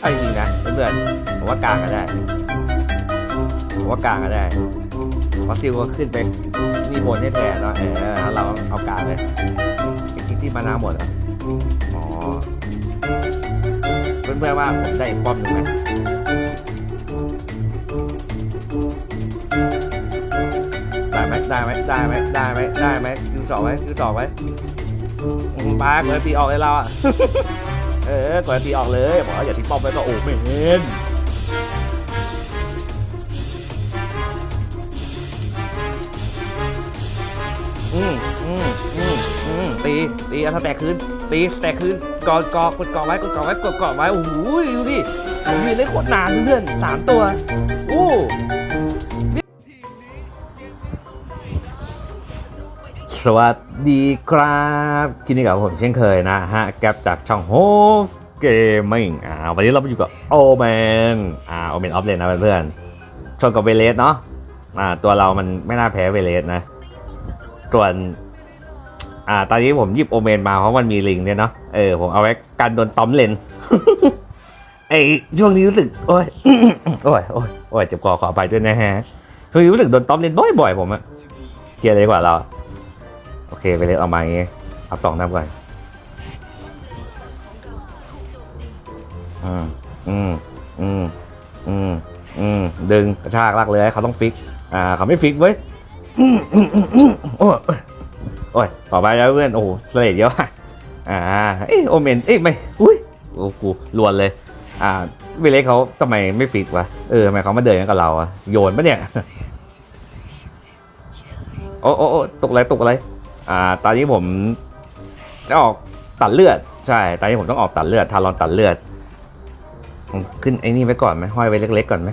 เอาจริงๆนะเพื่อนๆผมว่ากลางก็ได้ผมว่ากลางก็ได้เพราซิลก็ขึ้นไปนี่บนให้แทนเนาะเออแล้วเราเอากลางเลยจริงที่มานาหมดอะอ๋อเพื่อนๆว่าผมได้ป้อมหนึ่งไหมได้ไหมได้ไหมได้ไหมได้ไหมได้ไหมคิวสองไหมคิวสองไหมปาเปิดตีออกเลยเราอะ เออก่อนตีออกเลยบอกว่าอย่าทิ้งป้อมไว้ก็โอ้ไม่เห็นอืมอืมอืมอืมตีตีเอาแตกคืนตีแตกคืนกอดกอกกดกอไว้กดกอไว้กดกอไว้โอ้โหดูดิผมยืนได้โคตรนานเพื่อนสามตัวอู้ วัสดีครับคินนี่กับผมเช่นเคยนะฮะแกปจากช่องโฮฟเกมมิ่งอ่าวันนี้เราไปอยู่กับโอเมนอ่าโอเมนออฟเลนนะเพื่อนๆชนกับเวเลสเนาะอ่าตัวเรามันไม่น่าแพ้เวเลสนะส่วนอ่าตอนนี้ผมหยิบโอเมนมาเพราะมันมีลิงเนี่ยเนาะเออผมเอาไว้กันโดนตอมเลนไอช่วงนี้รู้สึกโอ้ยโอ้ยโอ้ยโอ้ยเจ็บคอขอไปด้วยนะฮะช่วงนี้รู้สึกโดนตอมเลนบ่อยๆผมอะเคลียร์เลยกว่าเรา โอเคไปเลยเอามาอย่างงี้เอาสองน้ำก่อนอืมอืมอืมอืมอืมดึงกระชากลากเลยเขาต้องฟิก อ่า เขาไม่ฟิกเว้ยอืมอืมอืมโอ้ยโอ้ยต่อไปแล้วเพื่อน โอ้โหเสลดเยอะว่ะอ่า เอ้ยโอเมน เอ้ยไม่ อุ้ยโอ้กูลวนเลย อ่าเวเล็กเขาทำไมไม่ฟิกวะ เออทำไมเขามาเดินกันกับเราอะโยนปะเนี่ย โอ้โอ้ตกอะไรตกอะไร อ่าตอนนี้ผมจะออกตัดเลือด ใช่ ตอนนี้ผมต้องออกตัดเลือดทารอนตัดเลือดผมขึ้นไอ้นี่ไว้ก่อนไหมห้อยไว้เล็ก ๆ ก่อนไหม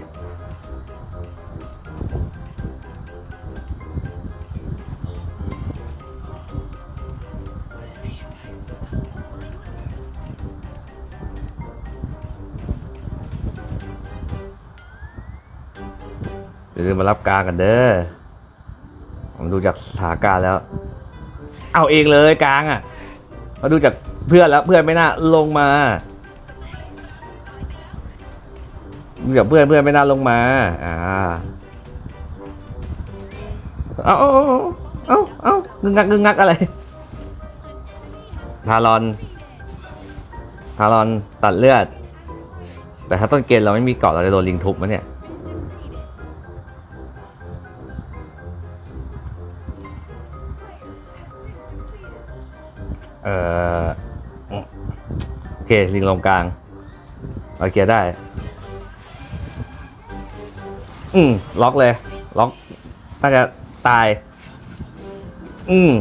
เดี๋ยวมารับกางกันเด้อ ผมดูจากสถานการณ์แล้ว เอาเองเลยกลางอะมาดูจากเพื่อนแล้วเพื่อนไม่น่าลงมาดูจากเพื่อนเพื่อนไม่น่าลงมาอ่าเอาเอาเอาเอาเงึงงักงึงงักอะไรทารอนทารอนตัดเลือด แต่ถ้าต้นเกมเราไม่มีเกาะเราจะโดนลิงทุบมั้ยเนี่ย เอ่อโอเคลิงลงกลางเอาเกียร์ได้ อืมล็อกเลย ล็อกน่าจะตาย อืม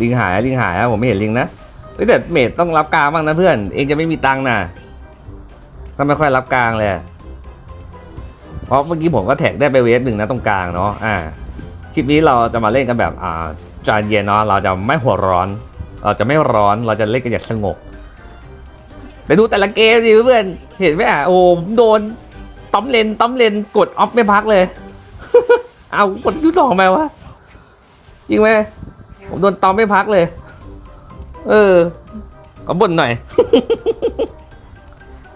ลิงหายลิงหายอะผมไม่เห็นลิงนะแต่เมดต้องรับกลางบ้างนะเพื่อน เองจะไม่มีตังค์นะก็ไม่ค่อยรับกลางเลยเพราะเมื่อกี้ผมก็แท็กได้ไปเวฟหนึ่งนะตรงกลางเนาะอ่าคลิปนี้เราจะมาเล่นกันแบบอ่าใจเย็นเนาะเราจะไม่หัวร้อน เราจะไม่ร้อนเราจะเล่นกันอย่างสงบไปดูแต่ละเกมสิเพื่อนเห็นไหมอะโอ้ผมโดนต้อมเลนต้อมเลนกดออฟไม่พักเลย เอากดยุดดอกทำไมวะจริงไหมผมโดนต้อมไม่พักเลย เออก็บ่นหน่อย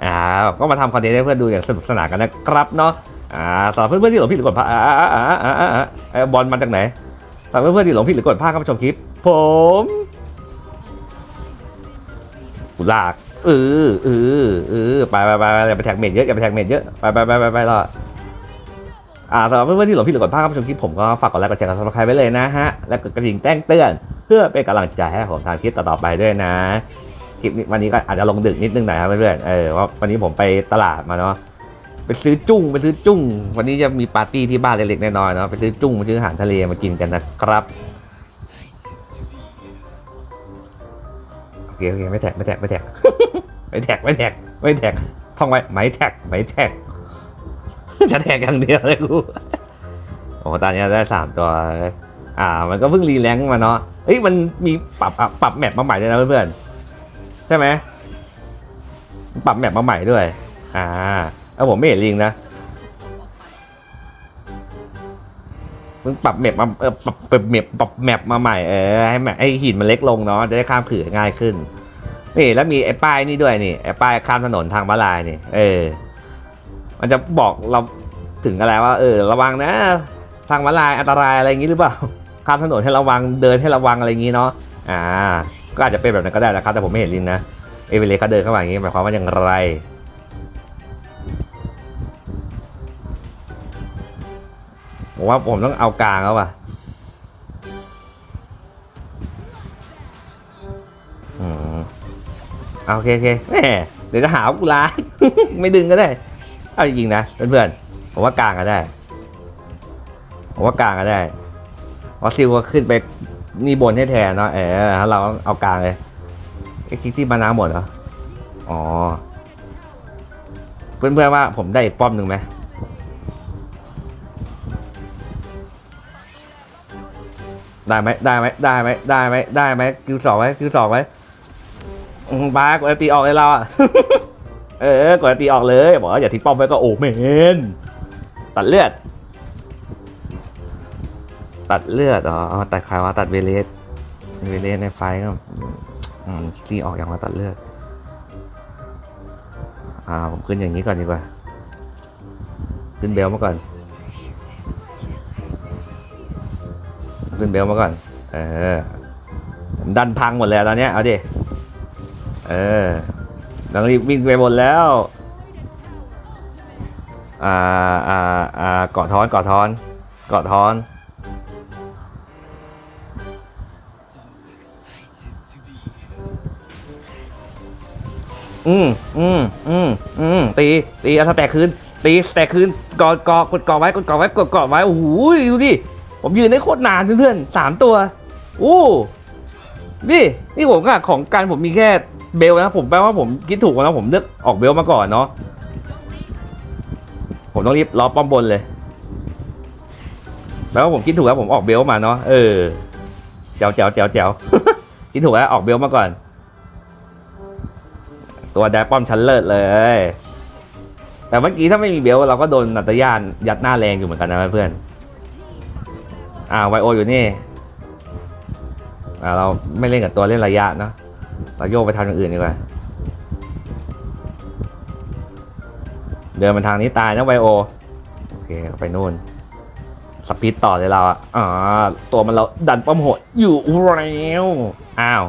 อ่าก็มาทำคอนเทนต์ให้เพื่อนดูอย่างสนุกสนานกันนะครับเนาะอ่าสำหรับเพื่อนๆที่หลงผิดหรือกดพลาดอ่าอ่าอ่าอ่าอ่าไอ้บอลมาจากไหนสำหรับเพื่อนๆที่หลงผิดหรือกดพลาดเข้ามาชมคลิป ผม กูลากเออเออเออไปไปไปไปอย่าไปแท็กเมดเยอะอย่าไปแท็กเมดเยอะไปไปไปไปไปรออ่าสำหรับเพื่อนๆที่หลงผิดหรือกดพลาดเข้ามาชมคลิปผมก็ฝากกดไลค์กดแชร์กดซับสไครต์ไว้เลยนะฮะ และกดกระดิ่งแจ้งเตือน เพื่อเป็นกำลังใจให้ผมทำคลิปต่อๆไปด้วยนะ คลิปวันนี้ก็อาจจะลงดึกนิดนึงหน่อยครับเพื่อนๆเออว่าวันนี้ผมไปตลาดมาเนาะไปซื้อจุ้งไปซื้อจุ้ง วันนี้จะมีปาร์ตี้ที่บ้านเล็กๆน้อยๆเนาะไปซื้อจุ้งไปซื้ออาหารทะเลมากินกันนะครับ เคโอเคไม่แท็กไม่แท็กไม่แท็กไม่แท็กไม่แท็กไม่แท็กท่องไว้ไม่แท็กไม่แท็กจะแท็กอย่างเดียวเลยกูโอ้ตอนนี้ได้สามตัว อ่า มันก็เพิ่งรีแลงค์มาเนาะเฮ้ยมันมีปรับอะปรับแมปมาใหม่ด้วยนะเพื่อนๆใช่ไหมปรับแมปมาใหม่ด้วย อ่าเออผมไม่เห็นลิงนะ มึงปรับแมปมาเออปรับปรับแมปปรับแมปมาใหม่เออให้แมปให้หินมันเล็กลงเนาะจะได้ข้ามขื่อง่ายขึ้นนี่แล้วมีไอ้ป้ายนี่ด้วยนี่ไอ้ป้ายข้ามถนนทางม้าลายนี่เออ มันจะบอกเราถึงอะไรว่า เออ ระวังนะ ทางม้าลายอันตรายอะไรอย่างนี้หรือเปล่าข้ามถนนให้ระวังเดินให้ระวังอะไรอย่างนี้เนาะอ่า ก็อาจจะเป็นแบบนั้นก็ได้นะครับแต่ผมไม่เห็นลิงนะเอเวเลเขาเดินเข้ามาอย่างนี้หมายความว่าอย่างไร ผมว่าผมต้องเอากลางแล้วว่ะอืมเอโอเคโอเคแหมเดี๋ยวจะหาวกูร้ายไม่ดึงก็ได้ เอาจริงๆนะเพื่อนๆผมว่ากลางก็ได้ผมว่ากลางก็ได้เพราะซิลก็ขึ้นไปนี่บนให้แทนเนาะเออแล้วเราเอากลางเลยไอ้คิกที่มาน้ำหมดเหรออ๋อเพื่อนๆว่าผมได้อีกป้อมหนึ่งไหม ได้ไหมได้ไหมได้ไหมได้ไหมได้ไหมคิวสองไหมคิวสองไหมมบ้ากดตีออกเลยเราอะ เออกดตีออกเลยบอกว่าอย่าทิ้งป้อมไว้ก็โอ้เมนตัดเลือด ตัดเลือดอ๋อตัดใครวะตัดเวเลสเวเลสในไฟก็ตีออกอย่างมาตัดเลือด อ่าผมขึ้นอย่างนี้ก่อนดีกว่า ขึ้นเบลมาก่อน ขึ้นเบลมาก่อน เออดันพังหมดแล้วตอนนี้เอาดิ เออต้องรีบวิ่งไปบนแล้ว อ่าอ่าอ่าเกาะท้อนเกาะท้อนเกาะท้อน อืมอืมอืมอืมตี ตีเอาสแต็กคืนตีสแต็กคืนกอดกอกดกอไว้กดกอไว้กดกอไว้ โอ้โหดูดิ ผมยืนได้โคตรนานเพื่อนๆสามตัวโอ้นี่นี่ผมอะของการผมมีแค่เบลนะผมแปลว่าผมคิดถูกแล้วผมเลือกออกเบลมาก่อนเนาะผมต้องรีบรอป้อมบนเลยแปลว่าผมคิดถูกแล้วผมออกเบลมาเนาะเออแจ๋วแจ๋วแจ๋วแจ๋วคิดถูกแล้วออกเบลมาก่อน ตัวแดป้อมชั้นเลิศเลย แต่เมื่อกี้ถ้าไม่มีเบลเราก็โดนนัตยานยัดหน้าแรงอยู่เหมือนกันนะเพื่อน อ่าไวโออยู่นี่อ่าเราไม่เล่นกับตัวเล่นระยะเนอะเราโยกไปทางอื่นดีกว่าเดินมาทางนี้ตายนะไวโอโอเคไปนู่นสปีดต่อเลยเราอะอ่าตัวมันเราดันป้อมโหดอยู่แล้วอ้าว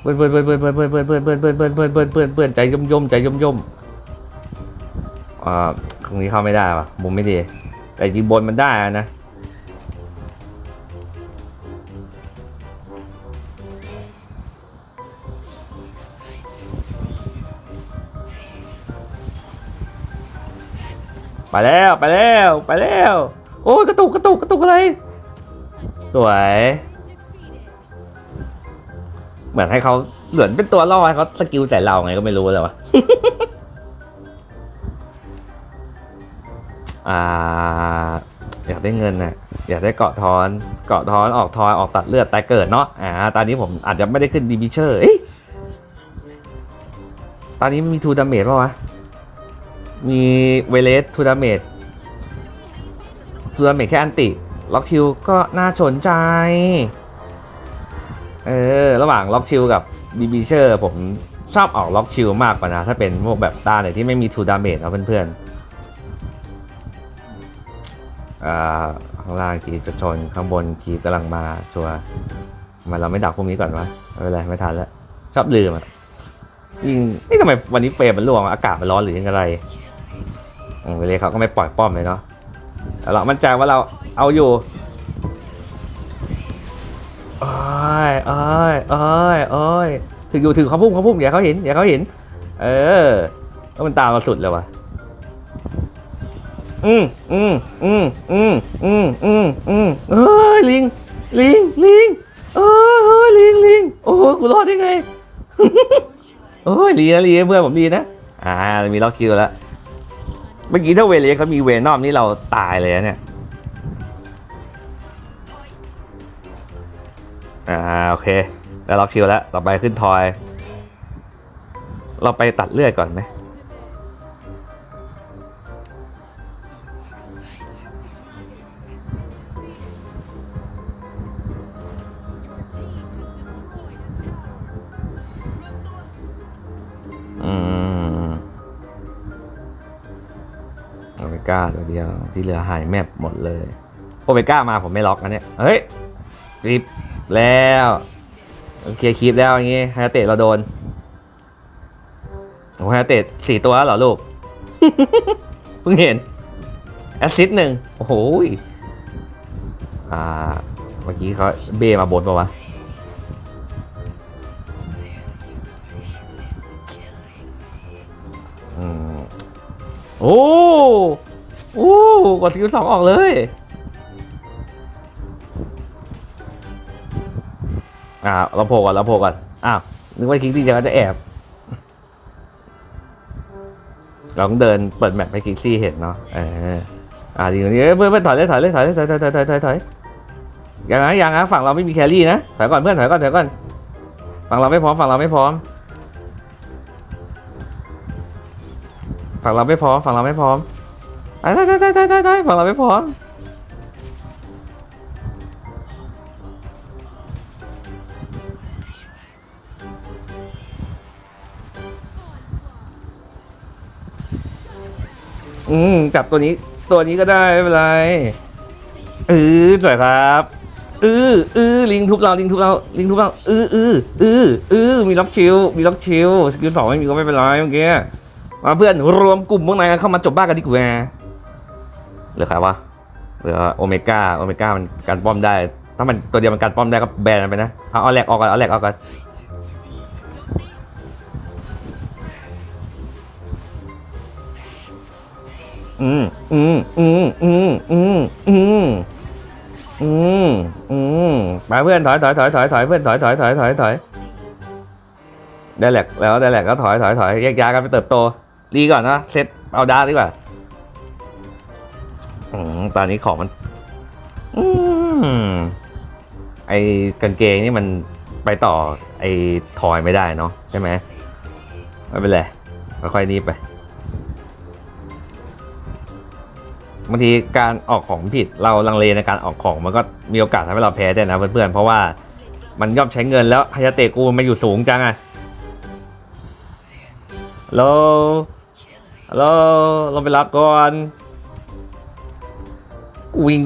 เพื่อนเพื่อนเพื่อนเพื่อนเพื่อนเพื่อนเพื่อนเพื่อนเพื่อนเพื่อนเพื่อนเพื่อนเพื่อนเพื่อนใจย่มย่มใจย่มย่มอ่าตรงนี้เข้าไม่ได้ว่ะมุมไม่ดี แต่จริงบนมันได้นะ ไปแล้วไปแล้วไปแล้ว โอ้ยกระตุกกระตุกกระตุกอะไร สวย เหมือนให้เขาเหมือนเป็นตัวล่อให้เขาสกิลใส่เราไงก็ไม่รู้เลยวะ อ่าอยากได้เงินน่ะอยากได้เกาะทอนเกาะทอนออกทอยออกตัดเลือดตายเกิดเนาะอ่าตอนนี้ผมอาจจะไม่ได้ขึ้นดีบิเชอร์เอ้ยตอนนี้มีทูดาเมจป่าวะ มีเวเลสทูดาเมจทูดาเมจแค่อันติ ล็อกชิลก็น่าสนใจ เออ ระหว่างล็อกชิลกับดีบิเชอร์ผมชอบออกล็อกชิลมากกว่านะ ถ้าเป็นพวกแบบตาไหนที่ไม่มีทูดาเมจนะเพื่อนๆ ข้างล่างขีดจะชนข้างบนขีดกำลังมาชัวร์ทำไมเราไม่ดักพวกนี้ก่อนวะไม่เป็นไรไม่ทันแล้ว ชอบลืมอะยิงนี่ทำไมวันนี้เฟรมมันร่วงวะอากาศมันร้อนหรือยังไงอืมเวเลยเขาก็ไม่ปล่อยป้อมเลยเนาะแต่เรามั่นใจว่าเราเอาอยู่โอ้ยโอ้ยโอ้ยโอ้ยถึงอยู่ถึงเขาพุ่งเขาพุ่งอย่าเขาเห็นอย่าเขาเห็น เออแล้วมันตามมาสุดเลยวะ อืมอืมอืมอืมอืมอืมอืมเฮ้ยลิง ลิง ลิง เอ้ยเฮ้ยลิงลิง โอ้โหกูรอดได้ไง โอ้ยลีนะลีนะเพื่อนผมลีนะ อ่า มีล็อกคิวแล้ว เมื่อกี้ถ้าเวเลเขามีเวนอมนี่เราตายเลยนะเนี่ย อ่า โอเค แล้วล็อกคิวแล้ว ต่อไปขึ้นทอย เราไปตัดเลือดก่อนไหม ก้าตัวเดียวที่เหลือหายแมปหมดเลย โอเมก้ามาผมไม่ล็อกนเนี่ยเฮ้ยรีบแล้วโอเคคลิปแล้วอย่างงี้ไฮาเตะเราโดนโอ้ไฮาเตะสี่ตัวเหรอลูกเพิ่งเห็นแอสซิสต์หนึ่งโอ้โหอ่าเมื่อกี้เขาเบมาบนปะวะอืมโอ้ อ้กดสกิลสองออกเลย อ่าเราโผล่ก่อนเราโผล่ก่อน อ้าวนึกว่าคิกซี่จะจะแอบ เราต้องเดินเปิดแมปให้คิกซี่เห็นเนาะ เออ อ่าดีกว่านี้เอ้ยเพื่อนเพื่อนถอยเลยถอยเลยถอยเลยถอยถอยถอยถอยถอยถอยยังนะยังนะฝั่งเราไม่มีแครี่นะ ถอยก่อนเพื่อนถอยก่อนถอยก่อน ฝั่งเราไม่พร้อมฝั่งเราไม่พร้อม ฝั่งเราไม่พร้อมฝั่งเราไม่พร้อม ถอยถอยถอยถอยถอยถอยถอยฝั่งเราไม่พร้อมอืมจับตัวนี้ตัวนี้ก็ได้ไม่เป็นไรเออสวยครับเออเออลิงทุบเราลิงทุบเราลิงทุบเราเออเออเออเออมีล็อกชิลมีล็อกชิลสกิลสองไม่มีก็ไม่เป็นไรเมื่อกี้มาเพื่อนรวมกลุ่มพวกนายเข้ามาจบบ้ากันดีกว่า หลือใครวะเหลือโอเมก้าโอเมก้ามันการป้อมได้ ถ้ามันตัวเดียวมันการป้อมได้ก็แบนมันไปนะเอาเอาแหลกออกก่อนเอาแหลกออกก่อนอืมอืมอืมอืมอืมอืมอืมอืมไปเพื่อนถอยถอยถอยถอยถอยเพื่อนถอยถอยถอยถอยถอยได้แหลกแล้วได้แหลกก็ถอยถอยถอยแยกย้ายกันไปเติบโต ดีก่อนนะเซตเอาดาดีกว่า อืมตอนนี้ของมัน อืมไอกางเกงนี่มันไปต่อ ไอทอยไม่ได้เนาะใช่ไหมไม่เป็นไรค่อยๆนี้ไปบางทีการออกของผิดเราลังเลในการออกของมันก็มีโอกาสทำให้เราแพ้ได้นะเพื่อนๆเพราะว่ามันย่อมใช้เงินแล้วฮายาเตะกูมันอยู่สูงจังอะฮัลโหลฮัลโหลลงไปรับก่อน วิ่ง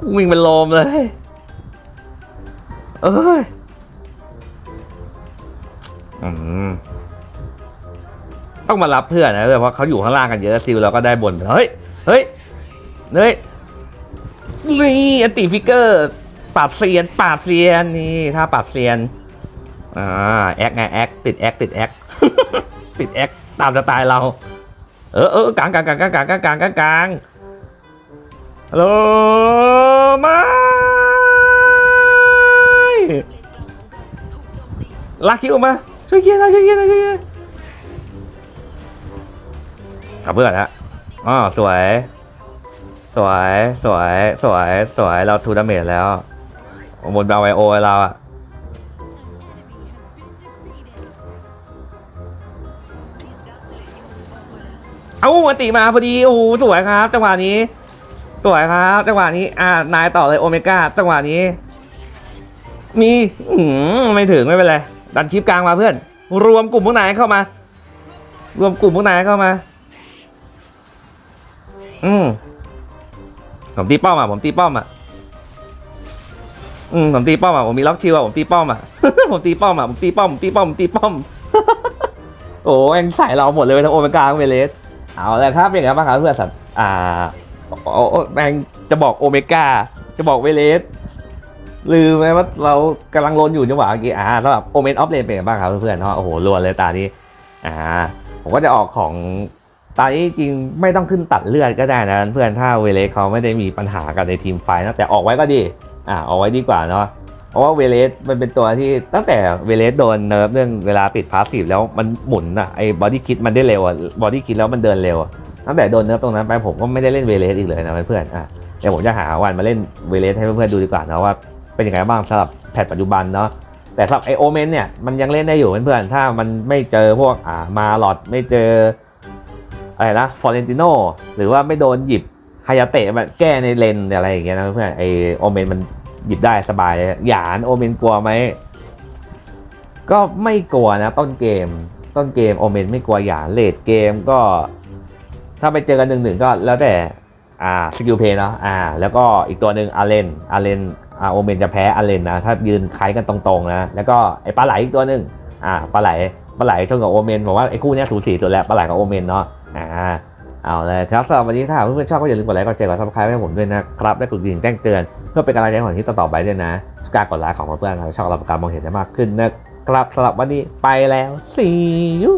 กูวิ่งเป็นลมเลย เอ้ยอืมต้องมารับเพื่อนนะเพื่อนเพราะเขาอยู่ข้างล่างกันเยอะซิลเราก็ได้บนเฮ้ย เฮ้ย เฮ้ย นี่อันติฟิกเกอร์ ปราบเซียน ปราบเซียน นี่ ถ้าปราบเซียน อ่า แอคไงแอคติดแอคติดแอคติดแอคตามสไตล์เรา เออเออกลางกลางกลางกลางกลางกลางกลางกลางกลางฮัล โลม่ลากคิวออกมา ช่วยเกียร์นะช่วยเกียร์นะช่วยเกียร์เอาเพื่อนฮะอ๋อสวย สวย สวย สวย สวย เราทูดาเมจแล้วบนบาไวโอเราอะเอ้ามาติมาพอดี โอ้โห สวยครับ จังหวะนี้ สวยครับจังหวะนี้อ่านายต่อเลยโอเมก้าจังหวะนี้ มีอืมไม่ถึงไม่เป็นไรดันคลิปกลางมาเพื่อน รวมกลุ่มพวกนายเข้ามา รวมกลุ่มพวกนายเข้ามา อืมผมตีป้อมอะผมตีป้อมอะอืมผมตีป้อมอะผมมีล็อกชิวอะผมตีป้อมอะผมตีป้อมอะผมตีป้อมผมตีป้อมผมตีป้อม โอ้เอ็งใส่เราหมดเลยทั้งโอเมก้าทั้งเวเลสเอาแล้วครับเป็นไงบ้างครับเพื่อนสัตว์อ่า โอ้แมงจะบอกโอเมก้าจะบอกเวเลสลืมไหมว่าเรากำลังลนอยู่จังหวะเมื่อกี้อ่าสำหรับโอเมนออฟเลนเป็นไงบ้างครับเพื่อนๆเนาะโอ้โหรวนเลยตานี้อ่าผมก็จะออกของตอนนี้จริงไม่ต้องขึ้นตัดเลือดก็ได้นะเพื่อนถ้าเวเลสเขาไม่ได้มีปัญหากันในทีมไฟนะแต่ออกไว้ก็ดีอ่าออกไว้ดีกว่าเนาะเพราะว่าเวเลสมันเป็นตัวที่ตั้งแต่เวเลสโดนเนิร์ฟเรื่องเวลาปิดพาสซีฟแล้วมันหมุนอะไอ้บอดี้คิดมันได้เร็วอะบอดี้คิดแล้วมันเดินเร็วอะ ตั้งแต่โดนเนิร์ฟตรงนั้นไปผมก็ไม่ได้เล่นเวเลสอีกเลยนะเพื่อนอะเดี๋ยวผมจะหาวันมาเล่นเวเลสให้เพื่อนๆดูดีกว่านะว่าเป็นยังไงบ้างสำหรับแพทปัจจุบันเนาะแต่สำหรับไอโอเมนเนี่ยมันยังเล่นได้อยู่เพื่อนๆถ้ามันไม่เจอพวกอ่ามาลอดไม่เจออะไรนะฟอร์เรนติโนหรือว่าไม่โดนหยิบฮายาเตะมาแก้ในเลนอะไรอย่างเงี้ยนะเพื่อนไอโอเมนมันหยิบได้สบายเลยหยานโอเมนกลัวไหมก็ไม่กลัวนะต้นเกม ต้นเกมโอเมนไม่กลัวหยานเลดเกมก็ ถ้าไปเจอกันหนึ่งหนึ่งก็แล้วแต่อ่าสกิลเพย์เนาะอ่าแล้วก็อีกตัวหนึ่งอาเลนอาเลนอ่าโอเมนจะแพ้อาเลนนะถ้ายืนคล้ายกันตรงๆนะแล้วก็ไอ้ปลาไหลอีกตัวหนึ่งอ่าปลาไหลปลาไหลชนกับโอเมนผมว่าไอ้คู่เนี้ยสูสีสุดแล้วปลาไหลกับโอเมนเนาะอ่าเอาเลยครับสำหรับวันนี้ถ้าเพื่อนๆชอบก็อย่าลืมกดไลค์กดแชร์กดซับสไครต์ให้ผมด้วยนะครับและกดกระดิ่งแจ้งเตือนเพื่อเป็นกำลังใจให้ผมที่ต่อไปด้วยนะการกดไลค์ของเพื่อนๆทำให้ช่องเราประกาศมองเห็นได้มากขึ้นนะครับสำหรับวันนี้ไปแล้ว see you